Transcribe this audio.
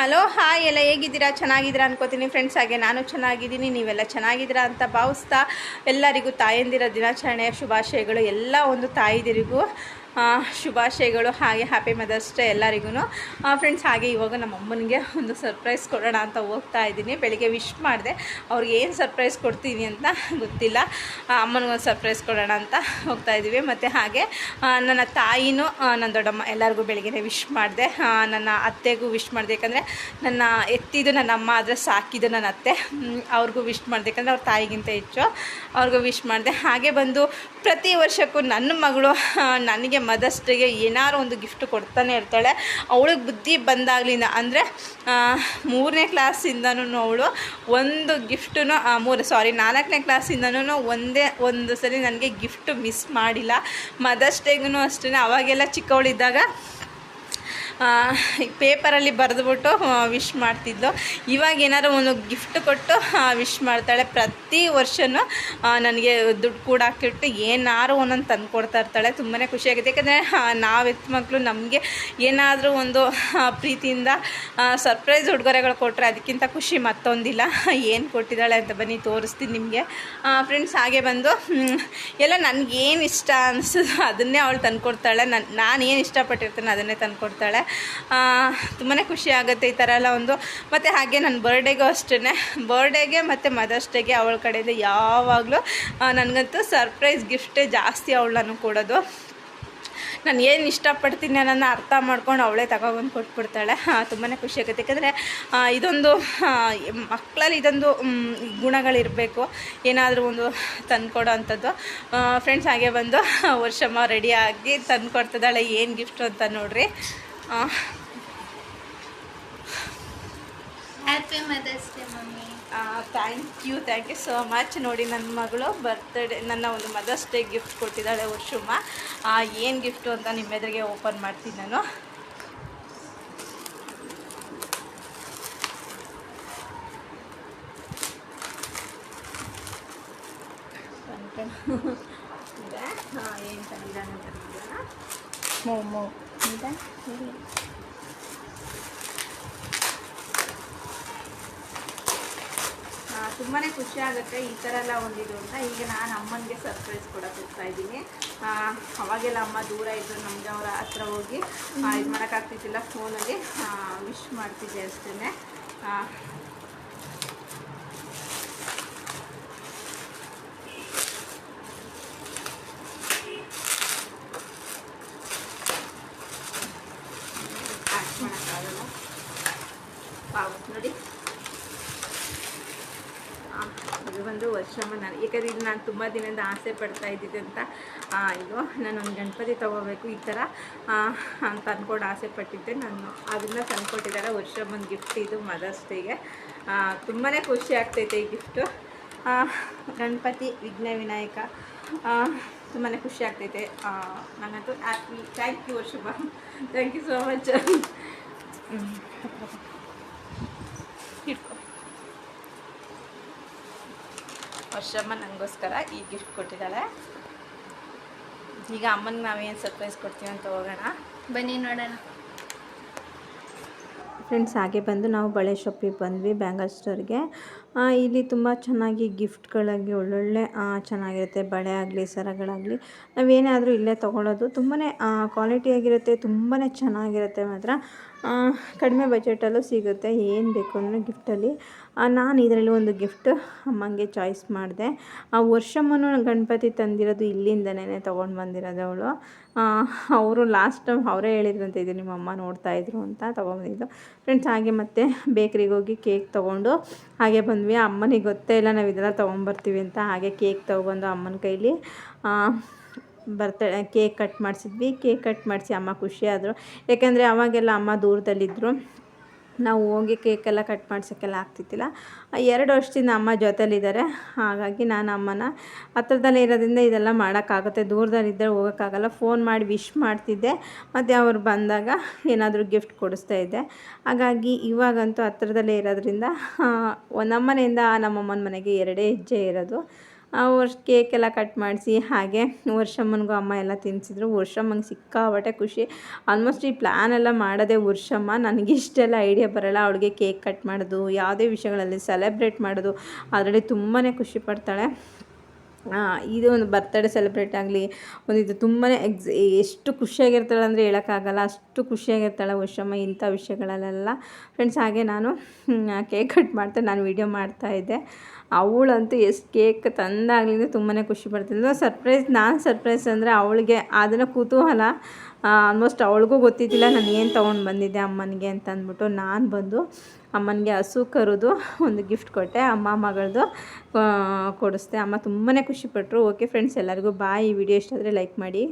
Hello, hi ಎಲ್ಲ ಹೇಗಿದ್ದೀರಾ? ಚೆನ್ನಾಗಿದ್ದೀರಾ ಅನ್ಕೋತೀನಿ. ಫ್ರೆಂಡ್ಸ್ ಹಾಗೆ ನಾನು ಚೆನ್ನಾಗಿದ್ದೀನಿ, ನೀವೆಲ್ಲ ಚೆನ್ನಾಗಿದ್ದೀರಾ ಅಂತ ಭಾವಿಸ್ತಾ ಎಲ್ಲರಿಗೂ ತಾಯಂದಿರ ದಿನಾಚರಣೆಯ ಶುಭಾಶಯಗಳು. ಎಲ್ಲ ಒಂದು ತಾಯಿದಿರಿಗೂ. ಶುಭಾಶಯಗಳು ಹಾಗೆ ಹ್ಯಾಪಿ ಮದರ್ಸ್ ಡೇ ಎಲ್ಲರಿಗೂ ಫ್ರೆಂಡ್ಸ್ ಹಾಗೆ ಇವಾಗ ನಮ್ಮ ಅಮ್ಮನಿಗೆ ಒಂದು ಸರ್ಪ್ರೈಸ್ ಕೊಡೋಣ ಅಂತ ಹೋಗ್ತಾ ಇದ್ದೀನಿ. ಬೆಳಿಗ್ಗೆ ವಿಶ್ ಮಾಡಿದೆ. ಅವ್ರಿಗೆ ಏನು ಸರ್ಪ್ರೈಸ್ ಕೊಡ್ತೀನಿ ಅಂತ ಗೊತ್ತಿಲ್ಲ. ಅಮ್ಮನಿಗೊಂದು ಸರ್ಪ್ರೈಸ್ ಕೊಡೋಣ ಅಂತ ಹೋಗ್ತಾ ಇದ್ದೀವಿ. ಮತ್ತು ಹಾಗೆ ನನ್ನ ತಾಯಿನೂ ನನ್ನ ದೊಡ್ಡಮ್ಮ ಎಲ್ಲರಿಗೂ ಬೆಳಿಗ್ಗೆ ವಿಶ್ ಮಾಡಿದೆ. ನನ್ನ ಅತ್ತೆಗೂ ವಿಶ್ ಮಾಡಿದೆ. ಯಾಕಂದರೆ ನನ್ನ ಎತ್ತಿದ್ದು ನನ್ನ ಅಮ್ಮ, ಆದರೆ ಸಾಕಿದ್ದು ನನ್ನ ಅತ್ತೆ. ಅವ್ರಿಗೂ ವಿಶ್ ಮಾಡಿದೆ. ಯಾಕಂದರೆ ಅವ್ರ ತಾಯಿಗಿಂತ ಹೆಚ್ಚು ಅವ್ರಿಗೂ ವಿಶ್ ಮಾಡಿದೆ. ಹಾಗೆ ಬಂದು ಪ್ರತಿ ವರ್ಷಕ್ಕೂ ನನ್ನ ಮಗಳು ನನಗೆ ಮದರ್ಸ್ ಡೇಗೆ ಒಂದು ಗಿಫ್ಟ್ ಕೊಡ್ತಾನೆ ಇರ್ತಾಳೆ. ಅವಳಿಗೆ ಬುದ್ಧಿ ಬಂದಾಗಲಿಂದ ಅಂದರೆ ಮೂರನೇ ಕ್ಲಾಸಿಂದನೂ ಅವಳು ಒಂದು ಗಿಫ್ಟು ಮೂರು, ಸಾರಿ, ನಾಲ್ಕನೇ ಕ್ಲಾಸಿಂದನೂ ಒಂದೇ ಒಂದು ಸರಿ ನನಗೆ ಗಿಫ್ಟ್ ಮಿಸ್ ಮಾಡಿಲ್ಲ. ಮದರ್ಸ್ ಡೇಗೂ ಅಷ್ಟೇ ಅವಾಗೆಲ್ಲ ಚಿಕ್ಕವಳಿದ್ದಾಗ ಪೇಪರಲ್ಲಿ ಬರೆದ್ಬಿಟ್ಟು ವಿಶ್ ಮಾಡ್ತಿದ್ಲು ಇವಾಗ ಏನಾದ್ರು ಒಂದು ಗಿಫ್ಟ್ ಕೊಟ್ಟು ವಿಶ್ ಮಾಡ್ತಾಳೆ. ಪ್ರತಿ ವರ್ಷವೂ ನನಗೆ ದುಡ್ಡು ಕೂಡ ಹಾಕಿಟ್ಟು ಏನಾರು ಒಂದೊಂದು ತಂದು ಕೊಡ್ತಾ ಇರ್ತಾಳೆ ತುಂಬಾ ಖುಷಿಯಾಗುತ್ತೆ ಯಾಕಂದರೆ ನಾವು ಹೆತ್ತು ಮಕ್ಕಳು ನಮಗೆ ಏನಾದರೂ ಒಂದು ಪ್ರೀತಿಯಿಂದ ಸರ್ಪ್ರೈಸ್ ಉಡುಗೊರೆಗಳು ಕೊಟ್ಟರೆ ಅದಕ್ಕಿಂತ ಖುಷಿ ಮತ್ತೊಂದಿಲ್ಲ. ಏನು ಕೊಟ್ಟಿದ್ದಾಳೆ ಅಂತ ಬನ್ನಿ, ತೋರಿಸ್ತೀನಿ ನಿಮಗೆ. ಫ್ರೆಂಡ್ಸ್ ಹಾಗೆ ಬಂದು ಎಲ್ಲ ನನಗೇನು ಇಷ್ಟ ಅನಿಸೋದು ಅದನ್ನೇ ಅವಳು ತಂದುಕೊಡ್ತಾಳೆ. ನನ್ನ ನಾನು ಏನು ಇಷ್ಟಪಟ್ಟಿರ್ತೀನಿ ಅದನ್ನೇ ತಂದುಕೊಡ್ತಾಳೆ. ತುಂಬಾ ಖುಷಿ ಆಗುತ್ತೆ ಈ ಥರ ಎಲ್ಲ ಒಂದು. ಮತ್ತು ಹಾಗೆ ನನ್ನ ಬರ್ಡೇಗೂ ಅಷ್ಟೇ ಬರ್ಡೇಗೆ ಮತ್ತು ಮದರ್ಸ್ ಡೇಗೆ ಅವಳ ಕಡೆಯಿಂದ ಯಾವಾಗಲೂ ನನಗಂತೂ ಸರ್ಪ್ರೈಸ್ ಗಿಫ್ಟೇ ಜಾಸ್ತಿ ಅವಳನ್ನು ಕೊಡೋದು. ನಾನು ಏನು ಇಷ್ಟಪಡ್ತೀನಿ ಅನ್ನೋದನ್ನ ಅರ್ಥ ಮಾಡ್ಕೊಂಡು ಅವಳೇ ತಗೊಬಂದು ಕೊಟ್ಬಿಡ್ತಾಳೆ. ತುಂಬಾ ಖುಷಿ ಆಗುತ್ತೆ. ಯಾಕಂದರೆ ಇದೊಂದು ಮಕ್ಕಳಲ್ಲಿ ಇದೊಂದು ಗುಣಗಳಿರಬೇಕು. ಏನಾದರೂ ಒಂದು ತಂದುಕೊಡೋ ಅಂಥದ್ದು. ಫ್ರೆಂಡ್ಸ್ ಹಾಗೆ ಬಂದು ವರ್ಷಮ್ಮ ರೆಡಿಯಾಗಿ ತಂದು ಕೊಡ್ತಿದ್ದಾಳೆ ಏನು ಗಿಫ್ಟು ಅಂತ ನೋಡ್ರಿ. Happy mother's day mummy thank you thank you so much ನೋಡಿ ನನ್ನ ಮಗಳು ಬರ್ತ್ಡೇ ನನ್ನ ಒಂದು ಮದರ್ಸ್ ಡೇ ಗಿಫ್ಟ್ ಕೊಟ್ಟಿದ್ದಾಳೆ ವರ್ಷಮ್ಮ ಏನು ಗಿಫ್ಟು ಅಂತ ನಿಮ್ಮ ಎದುರಿಗೆ ಓಪನ್ ಮಾಡ್ತೀನಿ ನಾನು. ಹಾಂ ಏನು ತಂದಿದ್ದಾನೆ ಮೋ ಮೋಮೋ. ತುಂಬಾ ಖುಷಿ ಆಗುತ್ತೆ ಈ ಥರ ಎಲ್ಲ ಒಂದಿದು ಅಂತ. ಈಗ ನಾನು ಅಮ್ಮನಿಗೆ ಸರ್ಪ್ರೈಸ್ ಕೊಡಕ್ಕೆ ಹೋಗ್ತಾ ಇದ್ದೀನಿ. ಅವಾಗೆಲ್ಲ ಅಮ್ಮ ದೂರ ಇದ್ದರು ನಮಗೆ ಅವರ ಹತ್ರ ಹೋಗಿ ಇದು ಮಾಡೋಕ್ಕಾಗ್ತಿದ್ದಿಲ್ಲ ಫೋನಲ್ಲಿ ವಿಶ್ ಮಾಡ್ತಿದ್ದೆ ಅಷ್ಟೇ ವಾವ್, ನೋಡಿ. ಇದು ಬಂದು ವರ್ಷಮ್ಮ ನಾನು ಯಾಕಂದರೆ ಇದು ನಾನು ತುಂಬ ದಿನದಿಂದ ಆಸೆ ಪಡ್ತಾ ಇದ್ದಿದ್ದೆ ಅಂತ ಇದು ಒಂದು ಗಣಪತಿ ತೊಗೋಬೇಕು ಈ ಥರ ಅಂತ ಅಂದ್ಕೊಂಡು ಆಸೆ ಪಟ್ಟಿದ್ದೆ. ನಾನು ಅದನ್ನು ತಂದ್ಕೊಟ್ಟಿದ್ದಾರೆ. ವರ್ಷಮ್ಮನ ಗಿಫ್ಟ್ ಇದು ಮದರ್ಸ್ ಡೇಗೆ ತುಂಬಾ ಖುಷಿ ಆಗ್ತೈತೆ ಈ ಗಿಫ್ಟು ಗಣಪತಿ ವಿಘ್ನ ವಿನಾಯಕ. ತುಂಬಾ ಖುಷಿ ಆಗ್ತೈತೆ. ನನ್ನದು ಹ್ಯಾಪಿ ಥ್ಯಾಂಕ್ ಯು ವರ್ಷಮ್ಮ. ಥ್ಯಾಂಕ್ ಯು ಸೋ ಮಚ್ ಇಟ್ಕೊ ವರ್ಷಮ್ಮ ನನಗೋಸ್ಕರ ಈ ಗಿಫ್ಟ್ ಕೊಟ್ಟಿದ್ದಾಳೆ. ಈಗ ಅಮ್ಮನಿಗೆ ನಾವೇನು ಸರ್ಪ್ರೈಸ್ ಕೊಡ್ತೀವಿ ಅಂತ ಹೋಗೋಣ. ಬನ್ನಿ ನೋಡೋಣ. ಫ್ರೆಂಡ್ಸ್ ಹಾಗೆ ಬಂದು ನಾವು ಬಳೆ ಶಾಪಿಗೆ ಬಂದ್ವಿ ಬ್ಯಾಂಗಲ್ ಸ್ಟೋರ್ಗೆ ಇಲ್ಲಿ ತುಂಬ ಚೆನ್ನಾಗಿ ಗಿಫ್ಟ್ಗಳಾಗಿ ಒಳ್ಳೊಳ್ಳೆ ಚೆನ್ನಾಗಿರುತ್ತೆ. ಬಳೆ ಆಗಲಿ, ಸರಗಳಾಗಲಿ, ನಾವೇನಾದರೂ ಇಲ್ಲೇ ತೊಗೊಳೋದು ತುಂಬಾ ಕ್ವಾಲಿಟಿಯಾಗಿರುತ್ತೆ ತುಂಬಾ ಚೆನ್ನಾಗಿರುತ್ತೆ ಮಾತ್ರ. ಕಡಿಮೆ ಬಜೆಟಲ್ಲೂ ಸಿಗುತ್ತೆ. ಏನು ಬೇಕು ಅಂದರೆ ಗಿಫ್ಟಲ್ಲಿ. ನಾನು ಇದರಲ್ಲಿ ಒಂದು ಗಿಫ್ಟ್ ಅಮ್ಮಂಗೆ ಚಾಯ್ಸ್ ಮಾಡಿದೆ. ಆ, ವರ್ಷಮ್ಮನು ಗಣಪತಿ ತಂದಿರೋದು ಇಲ್ಲಿಂದನೇ ತೊಗೊಂಡು ಬಂದಿರೋದು ಅವಳು. ಅವರು ಲಾಸ್ಟ್ ಟೈಮ್ ಅವರೇ ಹೇಳಿದ್ರಂತೆ ಇದು ನಿಮ್ಮ ಅಮ್ಮ ನೋಡ್ತಾಯಿದ್ರು ಅಂತ ತೊಗೊಂಬಂದಿದ್ದು ಫ್ರೆಂಡ್ಸ್, ಹಾಗೆ ಮತ್ತೆ ಬೇಕ್ರಿಗೆ ಹೋಗಿ ಕೇಕ್ ತೊಗೊಂಡು ಹಾಗೆ ಬಂದ್ವಿ. ಅಮ್ಮನಿಗೆ ಗೊತ್ತೇ ಇಲ್ಲ, ನಾವು ಇದೆಲ್ಲ ತೊಗೊಂಬರ್ತೀವಿ ಅಂತ. ಹಾಗೆ ಕೇಕ್ ತೊಗೊಬಂದು ಅಮ್ಮನ ಕೈಲಿ ಬರ್ತ, ಕೇಕ್ ಕಟ್ ಮಾಡಿಸಿದ್ವಿ. ಕೇಕ್ ಕಟ್ ಮಾಡಿಸಿ ಅಮ್ಮ ಖುಷಿಯಾದರು ಯಾಕೆಂದರೆ ಅವಾಗೆಲ್ಲ ಅಮ್ಮ ದೂರದಲ್ಲಿದ್ದರು ನಾವು ಹೋಗಿ ಕೇಕೆಲ್ಲ ಕಟ್ ಮಾಡ್ಸೋಕ್ಕೆಲ್ಲ ಆಗ್ತಿತ್ತಿಲ್ಲ. ಎರಡು ವರ್ಷದಿಂದ ಅಮ್ಮ ಜೊತೆಲಿದ್ದಾರೆ. ಹಾಗಾಗಿ ನಾನು ಅಮ್ಮನ ಹತ್ರದಲ್ಲೇ ಇರೋದ್ರಿಂದ ಇದೆಲ್ಲ ಮಾಡೋಕ್ಕಾಗುತ್ತೆ. ದೂರದಲ್ಲಿದ್ದರೆ ಹೋಗೋಕ್ಕಾಗಲ್ಲ. ಫೋನ್ ಮಾಡಿ ವಿಶ್ ಮಾಡ್ತಿದ್ದೆ. ಮತ್ತು ಅವ್ರು ಬಂದಾಗ ಏನಾದರೂ ಗಿಫ್ಟ್ ಕೊಡಿಸ್ತಾ ಇದ್ದೆ. ಹಾಗಾಗಿ ಇವಾಗಂತೂ ಹತ್ರದಲ್ಲೇ ಇರೋದ್ರಿಂದ ನಮ್ಮನೆಯಿಂದ ನಮ್ಮಮ್ಮನ ಮನೆಗೆ ಎರಡೇ ಹೆಜ್ಜೆ ಇರೋದು. ವರ್ಷ ಕೇಕ್ ಎಲ್ಲ ಕಟ್ ಮಾಡಿಸಿ, ಹಾಗೆ ವರ್ಷಮ್ಮನಿಗೂ ಅಮ್ಮ ಎಲ್ಲ ತಿನ್ನಿಸಿದ್ರು ವರ್ಷಮ್ಮಂಗೆ ಸಿಕ್ಕಾಬಟ್ಟೆ ಖುಷಿ. ಆಲ್ಮೋಸ್ಟ್ ಈ ಪ್ಲ್ಯಾನ್ ಎಲ್ಲ ಮಾಡೋದೇ ವರ್ಷಮ್ಮ ನನಗೆ ಇಷ್ಟೆಲ್ಲ ಐಡಿಯಾ ಬರೋಲ್ಲ. ಅವಳಿಗೆ ಕೇಕ್ ಕಟ್ ಮಾಡೋದು, ಯಾವುದೇ ವಿಷಯಗಳಲ್ಲಿ ಸೆಲೆಬ್ರೇಟ್ ಮಾಡೋದು, ಅದರಲ್ಲಿ ತುಂಬಾ ಖುಷಿ ಪಡ್ತಾಳೆ. ಇದು ಒಂದು ಬರ್ತ್ಡೇ ಸೆಲೆಬ್ರೇಟ್ ಆಗಲಿ, ಒಂದು ಇದು ತುಂಬಾ ಎಕ್ಸ್ ಎಷ್ಟು ಖುಷಿಯಾಗಿರ್ತಾಳೆ ಅಂದರೆ ಹೇಳೋಕ್ಕಾಗಲ್ಲ, ಅಷ್ಟು ಖುಷಿಯಾಗಿರ್ತಾಳೆ ವರ್ಷಮ್ಮ ಇಂಥ ವಿಷಯಗಳಲ್ಲೆಲ್ಲ. ಫ್ರೆಂಡ್ಸ್ ಹಾಗೆ ನಾನು ಕೇಕ್ ಕಟ್ ಮಾಡ್ತಾ, ನಾನು ವೀಡಿಯೋ ಮಾಡ್ತಾಯಿದ್ದೆ ಅವಳಂತೂ ಎಷ್ಟು ಕೇಕ್ ತಂದಾಗಲಿಂದ ತುಂಬಾ ಖುಷಿ ಸರ್ಪ್ರೈಸ್, ನಾನು ಸರ್ಪ್ರೈಸ್ ಅಂದರೆ ಅವಳಿಗೆ, ಅದನ್ನು ಕುತೂಹಲ ಆಲ್ಮೋಸ್ಟ್ ಅವಳಿಗೂ ಗೊತ್ತಿದ್ದಿಲ್ಲ ನಾನು ಏನು ತೊಗೊಂಡು ಬಂದಿದ್ದೆ ಅಮ್ಮನಿಗೆ ಅಂತ ಅಂದ್ಬಿಟ್ಟು ನಾನು ಬಂದು ಅಮ್ಮನಿಗೆ ಹಸು ಕರೆದು ಒಂದು ಗಿಫ್ಟ್ ಕೊಟ್ಟೆ, ಅಮ್ಮ ಮಗಳದು ಕೊಡಿಸ್ದೆ. ಅಮ್ಮ ತುಂಬಾ ಖುಷಿಪಟ್ಟರು ಓಕೆ ಫ್ರೆಂಡ್ಸ್ ಎಲ್ಲರಿಗೂ ಬಾಯ್ ಈ ವಿಡಿಯೋ ಇಷ್ಟ ಆದರೆ ಲೈಕ್ ಮಾಡಿ.